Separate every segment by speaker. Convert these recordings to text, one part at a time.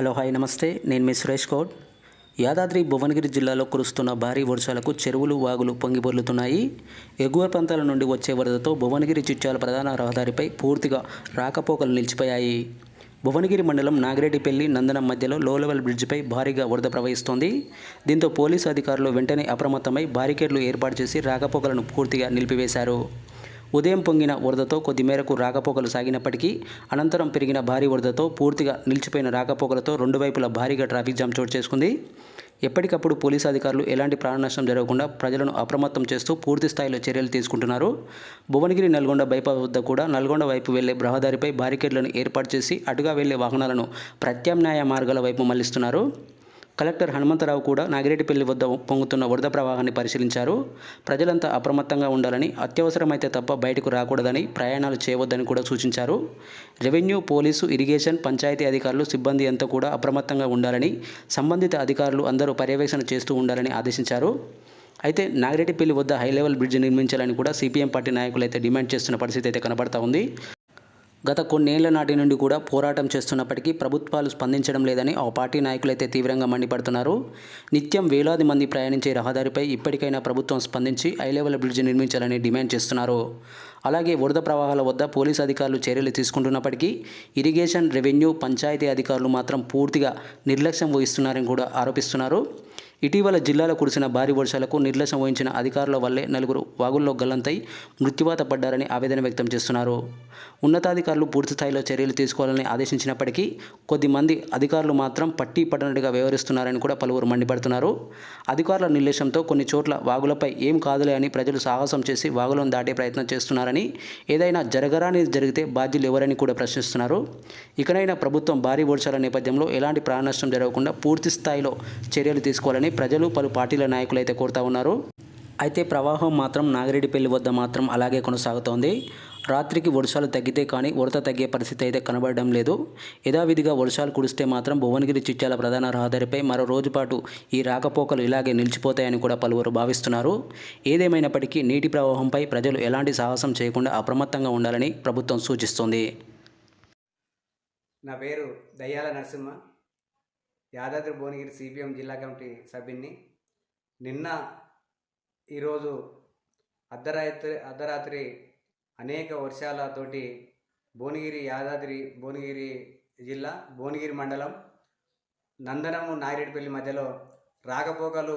Speaker 1: Hello hi నమస్తే. నేను మీ సురేష్ కౌడ్ యాదాద్రి భువనగిరి జిల్లాలో కురుస్తున్న భారీ వర్షాలకు చెరువులు వాగులు పొంగిపొర్లుతున్నాయి ఎగువ ప్రాంతాల నుండి వచ్చే వరదతో భువనగిరి చిట్యాల ప్రధాన రహదారిపై పూర్తిగా రాకపోకలు నిలిచిపోయాయి. భువనగిరి మండలం నాగిరెడ్డిపల్లి నందనం మధ్యలో లో లెవెల్ బ్రిడ్జిపై భారీగా వరద ప్రవహిస్తోంది. దీంతో పోలీసు అధికారులు వెంటనే అప్రమత్తమై బారికేడ్లు ఏర్పాటు చేసి రాకపోకలను పూర్తిగా నిలిపివేశారు. ఉదయం పొంగిన వరదతో కొద్ది మేరకు రాకపోకలు సాగినప్పటికీ అనంతరం పెరిగిన భారీ వరదతో పూర్తిగా నిలిచిపోయిన రాకపోకలతో రెండు వైపులా భారీగా ట్రాఫిక్ జామ్ చోటు చేసుకుంది. ఎప్పటికప్పుడు పోలీసు అధికారులు ఎలాంటి ప్రాణ నష్టం జరగకుండా ప్రజలను అప్రమత్తం చేస్తూ పూర్తి స్థాయిలో చర్యలు తీసుకుంటున్నారు. భువనగిరి నల్గొండ బైపాస్ వద్ద కూడా నల్గొండ వైపు వెళ్ళే రహదారిపై బారికేడ్లను ఏర్పాటు చేసి అటుగా వెళ్ళే వాహనాలను ప్రత్యామ్నాయ మార్గాల వైపు మళ్ళిస్తున్నారు. కలెక్టర్ హనుమంతరావు కూడా నాగిరెడ్డిపల్లి వద్ద పొంగుతున్న వరద ప్రవాహాన్ని పరిశీలించారు. ప్రజలంతా అప్రమత్తంగా ఉండాలని అత్యవసరమైతే తప్ప బయటకు రాకూడదని ప్రయాణాలు చేయవద్దని కూడా సూచించారు. రెవెన్యూ పోలీసు ఇరిగేషన్ పంచాయతీ అధికారులు సిబ్బంది అంతా కూడా అప్రమత్తంగా ఉండాలని సంబంధిత అధికారులు అందరూ పర్యవేక్షణ చేస్తూ ఉండాలని ఆదేశించారు. అయితే నాగిరెడ్డిపల్లి వద్ద హై లెవెల్ బ్రిడ్జ్ నిర్మించాలని కూడా సిపిఎం పార్టీ నాయకులు అయితే డిమాండ్ చేస్తున్న పరిస్థితి అయితే కనబడతా ఉంది. గత కొన్నేళ్ళ నాటి నుండి కూడా పోరాటం చేస్తున్నప్పటికీ ప్రభుత్వాలు స్పందించడం లేదని ఆ పార్టీ నాయకులైతే తీవ్రంగా మండిపడుతున్నారు. నిత్యం వేలాది మంది ప్రయాణించే రహదారిపై ఇప్పటికైనా ప్రభుత్వం స్పందించి హై లెవెల్ బ్రిడ్జ్ నిర్మించాలని డిమాండ్ చేస్తున్నారు. అలాగే వరద ప్రవాహాల వద్ద పోలీసు అధికారులు చర్యలు తీసుకుంటున్నప్పటికీ ఇరిగేషన్ రెవెన్యూ పంచాయతీ అధికారులు మాత్రం పూర్తిగా నిర్లక్ష్యం వహిస్తున్నారని కూడా ఆరోపిస్తున్నారు. ఇటీవల జిల్లాలో కురిసిన భారీ వర్షాలకు నిర్లక్ష్యం వహించిన అధికారుల వల్లే నలుగురు వాగుల్లో గల్లంతై మృత్యువాత పడ్డారని ఆవేదన వ్యక్తం చేస్తున్నారు. ఉన్నతాధికారులు పూర్తి స్థాయిలో చర్యలు తీసుకోవాలని ఆదేశించినప్పటికీ కొద్దిమంది అధికారులు మాత్రం పట్టి పట్టనట్టుగా వ్యవహరిస్తున్నారని కూడా పలువురు మండిపడుతున్నారు. అధికారుల నిర్లక్ష్యంతో కొన్ని చోట్ల వాగులపై ఏం కాదులే అని ప్రజలు సాహసం చేసి వాగులను దాటే ప్రయత్నం చేస్తున్నారని ఏదైనా జరగరాని జరిగితే బాధ్యులు ఎవరని కూడా ప్రశ్నిస్తున్నారు. ఇకనైనా ప్రభుత్వం భారీ వర్షాల నేపథ్యంలో ఎలాంటి ప్రాణ నష్టం జరగకుండా పూర్తి స్థాయిలో చర్యలు తీసుకోవాలని ప్రజలు పలు పార్టీల నాయకులు అయితే కోరుతా ఉన్నారు. అయితే ప్రవాహం మాత్రం నాగిరెడ్డిపల్లి వద్ద మాత్రం అలాగే కొనసాగుతోంది. రాత్రికి వర్షాలు తగ్గితే కానీ ఉడత తగ్గే పరిస్థితి అయితే కనబడడం లేదు. యథావిధిగా వర్షాలు కురిస్తే మాత్రం భువనగిరి చిట్యాల ప్రధాన రహదారిపై మరో రోజు పాటు ఈ రాకపోకలు ఇలాగే నిలిచిపోతాయని కూడా పలువురు భావిస్తున్నారు. ఏదేమైనప్పటికీ నీటి ప్రవాహంపై ప్రజలు ఎలాంటి సాహసం చేయకుండా అప్రమత్తంగా ఉండాలని ప్రభుత్వం సూచిస్తుంది.
Speaker 2: నా పేరు దయ్యాల నరసింహ. యాదాద్రి భువనగిరి సిపిఎం జిల్లా కమిటీ సభ్యున్ని నిన్న ఈరోజు అర్ధరాత్రి అర్ధరాత్రి అనేక వర్షాలతోటి భువనగిరి యాదాద్రి భువనగిరి జిల్లా భువనగిరి మండలం నందనము నాగిరెడ్డిపల్లి మధ్యలో రాకపోకలు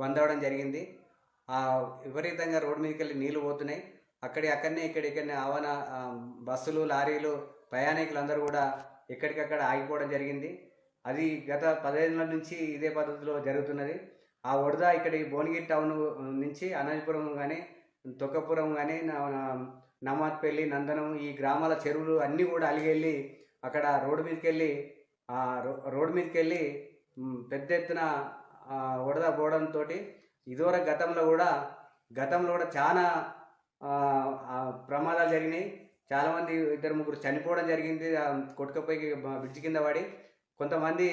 Speaker 2: బంద్ అవడం జరిగింది. ఆ విపరీతంగా రోడ్డు మీదకి వెళ్ళి నీళ్ళు పోతున్నాయి. అక్కడి అక్కడనే ఇక్కడ ఇక్కడనే ఆవన బస్సులు లారీలు ప్రయాణికులందరూ కూడా ఎక్కడికక్కడ ఆగిపోవడం జరిగింది. అది గత పదిహేనుల నుంచి ఇదే పద్ధతిలో జరుగుతున్నది. ఆ వరద ఇక్కడ ఈ భువనగిరి టౌన్ నుంచి అనంతపురం కానీ తొక్కపురం కానీ నమాత్పల్లి నందనం ఈ గ్రామాల చెరువులు అన్నీ కూడా అలిగెళ్ళి అక్కడ రోడ్డు మీదకి వెళ్ళి ఆ రో- రోడ్డు మీదకి వెళ్ళి పెద్ద ఎత్తున ఆ, పోవడంతో ఇదివరకు గతంలో కూడా గతంలో కూడా చాలా ప్రమాదాలు జరిగినాయి. చాలామంది ఇద్దరు ముగ్గురు చనిపోవడం జరిగింది. కొట్టుకపోయి బ్రిడ్జ్ కింద పడి కొంతమంది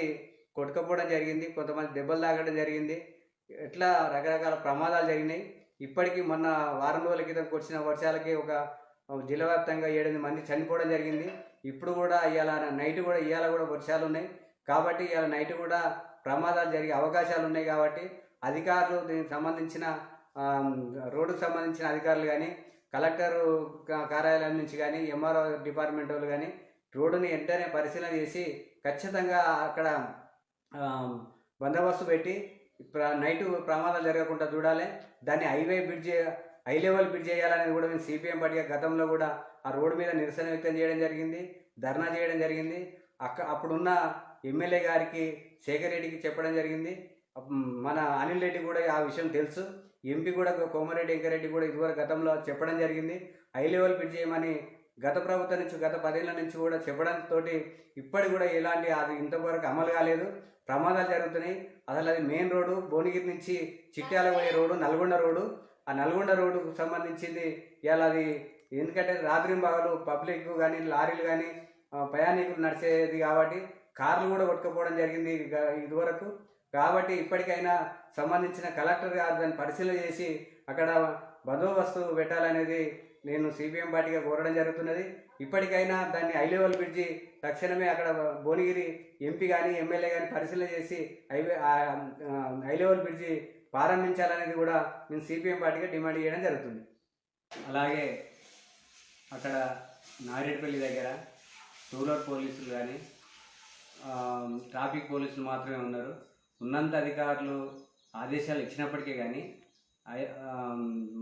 Speaker 2: కొట్టుకపోవడం జరిగింది. కొంతమంది దెబ్బలు తాగడం జరిగింది. ఇట్లా రకరకాల ప్రమాదాలు జరిగినాయి. ఇప్పటికీ మొన్న వారం రోజుల క్రితం కురిసిన వర్షాలకి ఒక జిల్లా వ్యాప్తంగా ఏడెనిమిది మంది చనిపోవడం జరిగింది. ఇప్పుడు కూడా ఇవాళ నైట్ కూడా ఇవాళ కూడా వర్షాలు ఉన్నాయి కాబట్టి ఇవాళ నైట్ కూడా ప్రమాదాలు జరిగే అవకాశాలు ఉన్నాయి కాబట్టి అధికారులు దీనికి సంబంధించిన రోడ్డుకు సంబంధించిన అధికారులు కానీ కలెక్టర్ కా- కార్యాలయం నుంచి కానీ ఎంఆర్ఓ డిపార్ట్మెంట్ వాళ్ళు కానీ రోడ్డుని వెంటనే పరిశీలన చేసి ఖచ్చితంగా అక్కడ బందోబస్తు పెట్టి నైట్ ప్రమాదాలు జరగకుండా చూడాలి. దాన్ని highway bridge high level bridge చేయాలనేది కూడా మేము సిపిఎం పార్టీగా గతంలో కూడా ఆ రోడ్డు మీద నిరసన వ్యక్తం చేయడం జరిగింది ధర్నా చేయడం జరిగింది. అక్క అప్పుడున్న ఎమ్మెల్యే గారికి శేఖర్ రెడ్డికి చెప్పడం జరిగింది. మన అనిల్ రెడ్డి కూడా ఆ విషయం తెలుసు. ఎంపీ కూడా కోమారెడ్డి వెంకరెడ్డి కూడా ఇదివరకు గతంలో చెప్పడం జరిగింది. హై లెవెల్ బ్రిడ్జ్ చేయమని గత ప్రభుత్వం నుంచి గత పదేళ్ళ నుంచి కూడా చెప్పడంతో ఇప్పటికి కూడా ఎలాంటి అది ఇంతవరకు అమలు కాలేదు. ప్రమాదాలు జరుగుతున్నాయి. అసలు అది మెయిన్ రోడ్డు భువనగిరి నుంచి చిట్యాల పోయే రోడ్డు నల్గొండ రోడ్డు. ఆ నల్గొండ రోడ్డుకు సంబంధించింది ఇవాళ అది ఎందుకంటే రాత్రి భాగాలు పబ్లిక్ కానీ లారీలు కానీ ప్రయాణికులు నడిచేది కాబట్టి కార్లు కూడా కొట్టుకపోవడం జరిగింది ఇదివరకు. కాబట్టి ఇప్పటికైనా సంబంధించిన కలెక్టర్ గారు దాన్ని పరిశీలన చేసి అక్కడ బందోబస్తు పెట్టాలనేది నేను సిపిఎం పార్టీగా కోరడం జరుగుతున్నది. ఇప్పటికైనా దాన్ని హై లెవెల్ బ్రిడ్జి తక్షణమే అక్కడ భువనగిరి ఎంపీ కానీ ఎమ్మెల్యే కానీ పరిశీలన చేసి హైవే హై లెవెల్ బ్రిడ్జి ప్రారంభించాలనేది కూడా మేము సిపిఎం పార్టీగా డిమాండ్ చేయడం జరుగుతుంది. అలాగే అక్కడ నారేడుపల్లి దగ్గర రూరల్ పోలీసులు కానీ ట్రాఫిక్ పోలీసులు మాత్రమే ఉన్నారు. ఉన్నంత అధికారులు ఆదేశాలు ఇచ్చినప్పటికీ కానీ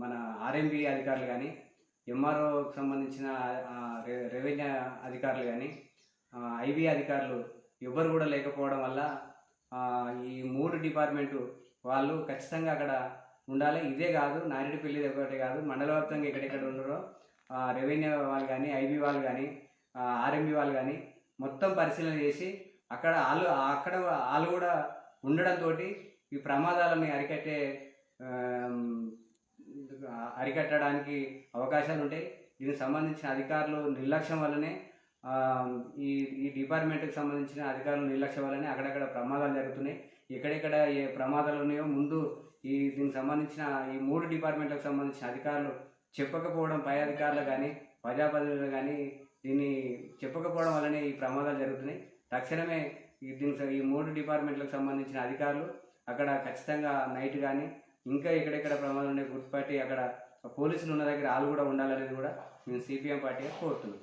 Speaker 2: మన ఆర్ఎంబీ అధికారులు కానీ ఎంఆర్ఓకి సంబంధించిన రె- రెవెన్యూ అధికారులు కానీ ఐబీ అధికారులు ఎవ్వరు కూడా లేకపోవడం వల్ల ఈ మూడు డిపార్ట్మెంటు వాళ్ళు ఖచ్చితంగా అక్కడ ఉండాలి. ఇదే కాదు నారిడిపల్లి ఒకటే కాదు మండల వ్యాప్తంగా ఎక్కడెక్కడ ఉన్నారో రెవెన్యూ వాళ్ళు కానీ ఐబీ వాళ్ళు కానీ ఆర్ఎంబి వాళ్ళు కానీ మొత్తం పరిశీలన చేసి అక్కడ వాళ్ళు అక్కడ వాళ్ళు కూడా ఉండడంతో ఈ ప్రమాదాలని అరికట్టే అరికట్టడానికి అవకాశాలు ఉంటాయి. దీనికి సంబంధించిన అధికారులు నిర్లక్ష్యం వల్లనే ఈ ఈ డిపార్ట్మెంట్కి సంబంధించిన అధికారులు నిర్లక్ష్యం వల్లనే అక్కడక్కడ ప్రమాదాలు జరుగుతున్నాయి. ఎక్కడెక్కడ ఏ ప్రమాదాలు ఉన్నాయో ముందు ఈ దీనికి సంబంధించిన ఈ మూడు డిపార్ట్మెంట్లకు సంబంధించిన అధికారులు చెప్పకపోవడం పై అధికారులు కానీ ప్రజాప్రతినిధులు కానీ దీన్ని చెప్పకపోవడం వల్లనే ఈ ప్రమాదాలు జరుగుతున్నాయి. తక్షణమే దీనికి ఈ మూడు డిపార్ట్మెంట్లకు సంబంధించిన అధికారులు అక్కడ ఖచ్చితంగా నైట్ కానీ ఇంకా ఎక్కడెక్కడ ప్రమాదాలు ఉన్నాయి గుర్తుపట్టి అక్కడ పోలీసులు ఉన్న దగ్గర వాళ్ళు కూడా ఉండాలనేది కూడా మేము సిపిఎం పార్టీగా కోరుతున్నాం.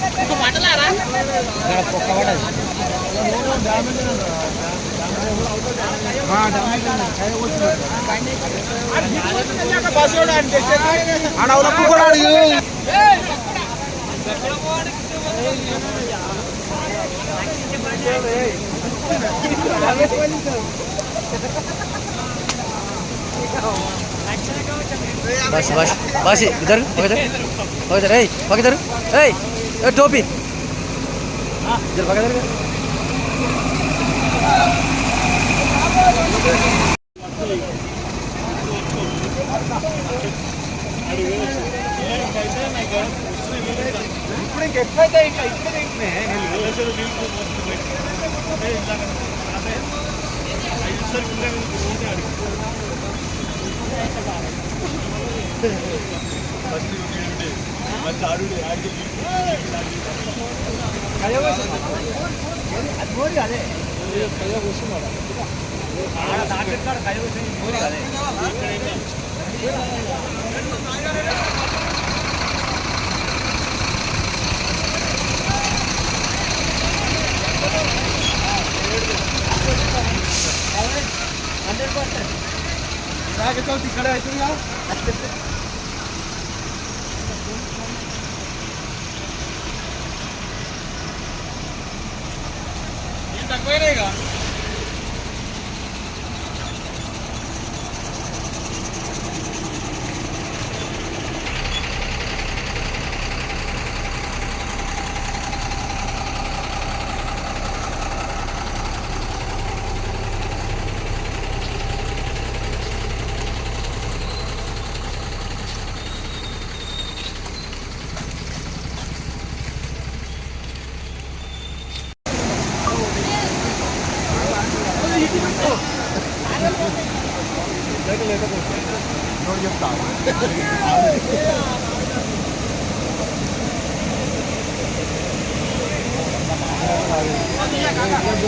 Speaker 3: बस बस बस इधर इधर इधर ए इधर ए ए टोपी इधर ಇಪ್ಪಡಿಗೆ ಎಪ್ಪೈತೆ
Speaker 4: ಈಗ
Speaker 3: ಇಪ್ಪಡಿಗೆ ಇಟ್ಟನೆ
Speaker 4: ಮತ್ತೆ ಆರುಡಿ ಆಗಿ ಕಳೆ ಅದು ನೋಡಿ ಅದೇ ಕಳೆ ಹೋಗಿ ಮಾಡೋದು ಕಳೆ ಹೋಗಿ ನೋಡಿ
Speaker 3: ಅದೇ హండ్రెడ్ పర్సెంట్ రాగే చౌతి ఇక్కడ అవుతుందా ఏం తక్కువైనాయిగా?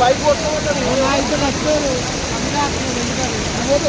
Speaker 3: బైక్ కొట్టుకుంటాను పోతే